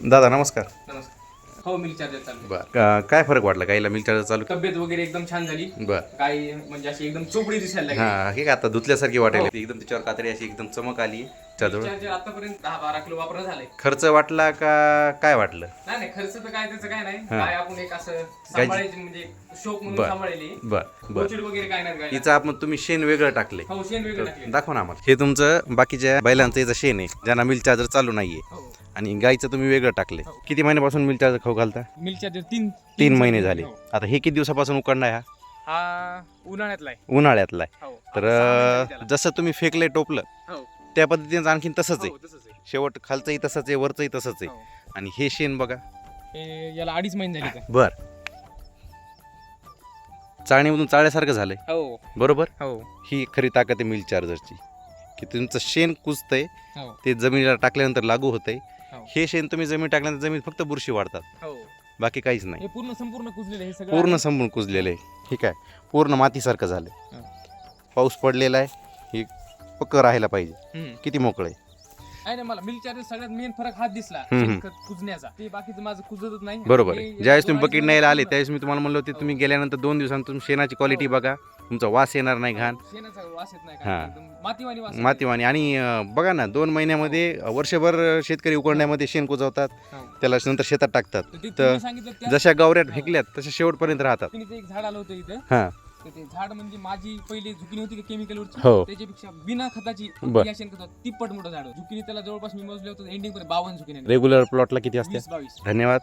दादा नमस्कार. नमस्कार. हो मिल्क चार्जर चालू बर. काय फरक वाटला गाईला मिल चार्जर चालू? तब्येत वगैरे एकदम छान झाली. बर. गाय म्हणजे अशी एकदम चोपडी दिसायला लागली. हा हे काय आता धुतल्यासारखी वाटेल एकदम तिच्यावर कातडी अशी एकदम चमक आली. त्याजवळ? चार्जर आतापर्यंत दहा बारा किलो वापरणं झालंय. खर्च वाटला का काय वाटलं? नाही नाही खर्च तर काय त्याचं काय नाही. गाय आपण एक असं सांभाळायची म्हणजे शोक म्हणून सांभाळलेली. बर बर. गोचिड वगैरे काय नाही गाय हिचं आपण तुम्ही शेण वेगळं टाकले हो शेण वेगळं टाकले दाखवा ना आम्हाला. हे तुमचं बाकीच्या बैलांचं याचं शेण आहे ज्यांना मिल चार्जर चालू नाहीये. हो. आणि गाईचं तुम्ही वेगळं टाकले किती महिन्यापासून मिल चार्जर खाऊ घालता? मिल्क चार्जर तीन तीन महिने झाले. हो. आता हे किती दिवसापासून उकडणार हा? हा उन्हाळ्यातला आहे. उन्हाळ्यातला आहे. हो. तर आता सहा महिने झाले त्याला. जसं तुम्ही फेकले टोपलं हो. त्या पद्धतीनं आणखीन तसंच आहे. हो तसंच आहे. शेवट खालचंही तसंच आहे वरचंही तसंच आहे. हो. आणि हे शेण बघा. हे याला अडीच महिने झाले बर. चाळणीमधून चाळ्यासारखं झालंय. हो. बरोबर? हो. ही खरी ताकद आहे मिल चार्जरची. की तुमचं शेण कुजतंय हो. ते जमिनीला टाकल्यानंतर लागू होतंय. हो. हे शेण तुम्ही जमीन टाकल्यानंतर जमीन फक्त बुरशी वाढतात. हो. बाकी काहीच नाही. हे पूर्ण संपूर्ण कुजलेलं हे सगळं. पूर्ण संपून कुजलेलं आहे. ठीक आहे. पूर्ण मातीसारखं झालंय. हो. पाऊस पडलेला आहे. पक्क राहायला पाहिजे. हम्म. किती मोकळं आहे. ना मला चार्जर सगळ्यात मेन फरक हात दिसला. हम्म, हम्म. शेणखत कुजण्याचा. ते बाकीचं माझं कुजतच नाही. बरोबर हे आहे ज्यावेळेस तुम्ही बकेट न्यायला आले त्यावेळेस मी तुम्हाला म्हणलं होते तुम्ही गेल्यानंतर दोन दिवसांत तुम्ही शेणाची क्वालिटी बघा. तुमचा वास येणार नाही घाण. शेणाचा वास येत नाही हा. काय एकदम मातीवाणी वास येतो. मातीवाणी. आणि अं, बघा ना दोन महिन्यामध्ये अं, वर्षभर शेतकरी उकडण्यामध्ये शेण कुजवतात. हो. त्याला नंतर शेतात टाकतात. तर ते तर तुम्ही सांगितलं त्या जशा गावऱ्यात फेकल्यात तशा शेवटपर्यंत राहतात. एक झाड आलं होतं इथं. हां. तर ते झाड म्हणजे माझी पहिली झुकिनी होती केमिकल वरची हो. त्याच्यापेक्षा बिना खताची बर. या शेणखतात तिप्पट मोठं झाड. झुकिनी त्याला जवळपास मी मोजले होतं एंडिंग पर्यंत बावन्न झुकिनी रेग्युलर प्लॉटला किती असते वीस बावीस धन्यवाद